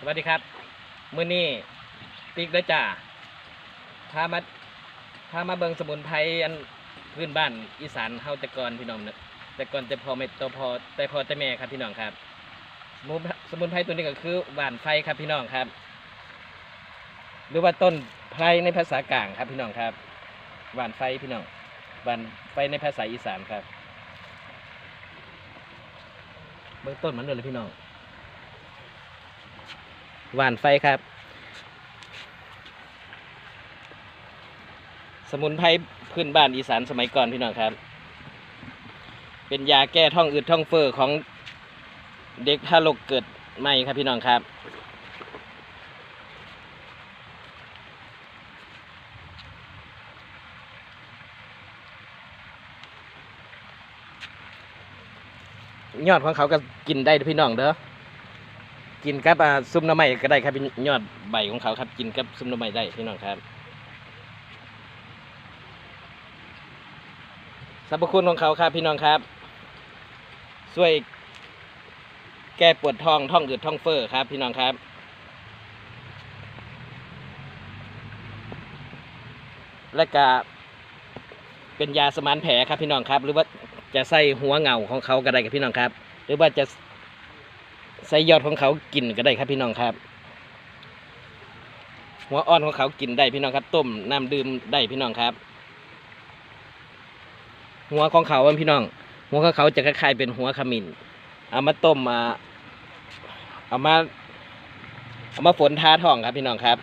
สวัสดีครับ มื้อนี้ติ๊กเด้อจ้าพามาพามาเบิ่งสมุนไพรอันพื้นบ้านอีสานเฮาแต่ก่อนพี่น้องเนอะแต่ก่อนแต่พอไม่โตพอแต่พอแต่แม่ครับพี่น้องครับ สมุนสมุนไพรตัวนี้ก็คือหวานไฟครับพี่น้องครับ หรือว่าต้นไพรในภาษากลางครับพี่น้องครับ หวานไฟพี่น้องหวานไฟในภาษาอีสานครับ เบื้องต้นมันเลยพี่น้อง หวานไฟครับ สมุนไพรพื้นบ้านอีสานสมัยก่อนพี่น้องครับ เป็นยาแก้ท้องอืดท้องเฟ้อของเด็กทารกเกิดใหม่ครับพี่น้องครับยอดของเขาก็กินได้พี่น้องเด้อ กินกับอ่าซุปหน้ำใหม่ก็ได้ครับพี่ยอดใบของเขาครับกินกับซุปหน้ำใหม่ได้พี่น้องครับสรรพคุณของเขาครับพี่น้องครับ ช่วยแก้ปวดท้องท้องอืดท้องเฟ้อครับ พี่น้องครับ และก็เป็นยาสมานแผลครับพี่น้องครับ หรือว่าจะใส่หัวเงาของเขาก็ได้ครับพี่น้องครับ หรือว่าจะ ใส่ยอดของเขากินก็ได้ครับพี่น้องครับ หัวอ่อนของเขากินได้พี่น้องครับ ต้มน้ำดื่มได้พี่น้องครับ หัวของเขาพี่น้อง หัวของเขาจะคล้ายๆเป็นหัวขมิ้นเอามาต้มมา เอามาเอามาฝนทาท้องครับพี่น้องครับ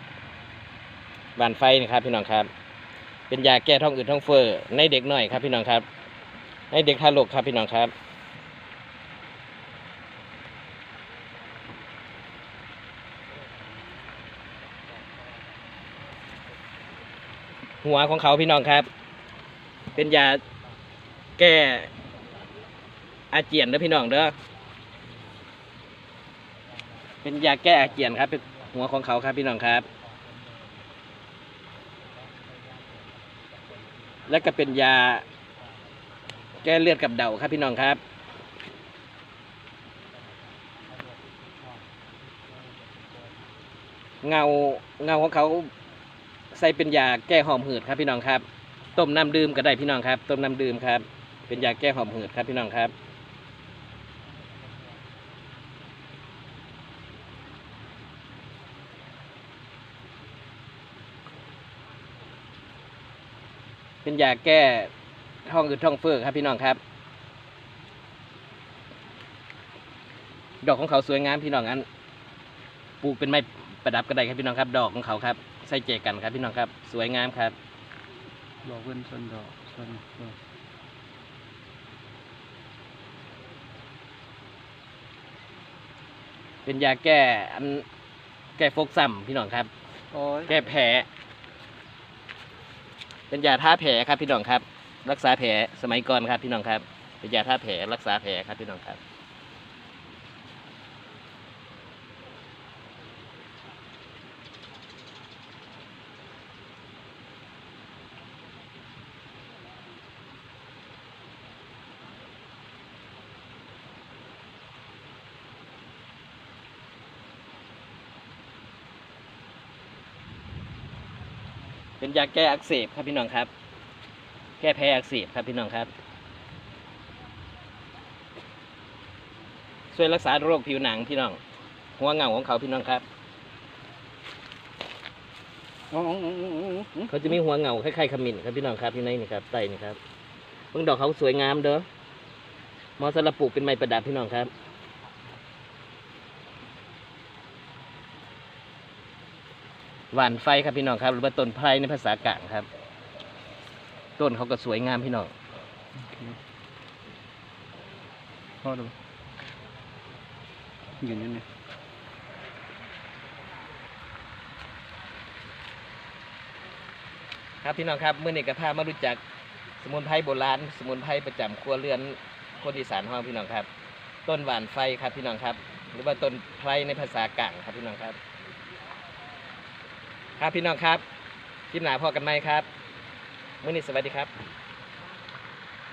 บานไฟนี่ครับพี่น้องครับ เป็นยาแก้ท้องอืดท้องเฟ้อในเด็กหน่อยครับพี่น้องครับ ในเด็กทารกครับพี่น้องครับ หัวของเขาพี่น้องครับ เป็นยาแก้อาเจียนเด้อพี่น้องเด้อเป็นยาแก้อาเจียนครับ เป็นหัวของเขาครับพี่น้องครับ และก็เป็นยาแก้เลือดกับเดาครับพี่น้องครับเงาเงาของเขา ใส่เป็นยาแก้หอมหืดครับพี่น้องครับ ต้มน้ำดื่มก็ได้พี่น้องครับ ต้มน้ำดื่มครับ เป็นยาแก้หอมหืดครับพี่น้องครับเป็นยาแก้ท้องอืดท้องเฟ้อครับพี่น้องครับ ดอกของเขาสวยงามพี่น้องอันปลูกเป็นไม้ประดับก็ได้ครับพี่น้องครับ ดอกของเขาครับ ใส่เจกันครับพี่น้องครับ สวยงามครับดอกเว้นส่วนดอกส่วนดอกเป็นยาแก้อันแก้ฟกซ้ำพี่น้องครับ โอ้ยแก้แผล เป็นยาท่าแผลครับพี่น้องครับ รักษาแผลสมัยก่อนครับพี่น้องครับ เป็นยาท่าแผลรักษาแผลครับพี่น้องครับ เป็นยาแก้อักเสบครับพี่น้องครับ แก้แพ้อักเสบครับพี่น้องครับช่วยรักษาโรคผิวหนังพี่น้อง หัวเงาของเขาพี่น้องครับเขาจะมีหัวเงาคล้ายๆขมิ้นครับพี่น้องครับที่ในนี่ครับไตนี่ครับเพิ่งดอกเขาสวยงามเด้อมอสำหรับปลูกเป็นไม้ประดับพี่น้องครับ หวานไฟครับพี่น้องครับ หรือว่าต้นไพรในภาษากลางครับ ต้นเขาก็สวยงามพี่น้องโอเคพอดูยืนอยู่นี่ครับพี่น้องครับเมื่อนี้ก็พามารู้จักสมุนไพรโบราณสมุนไพรประจำครัวเรือนคนอีสานห้องพี่น้องครับ ต้นหวานไฟครับพี่น้องครับ หรือว่าต้นไพรในภาษากลางครับพี่น้องครับ ครับพี่น้องครับคลิปหนาพอกันไหมครับมื่อนี้สวัสดีครับ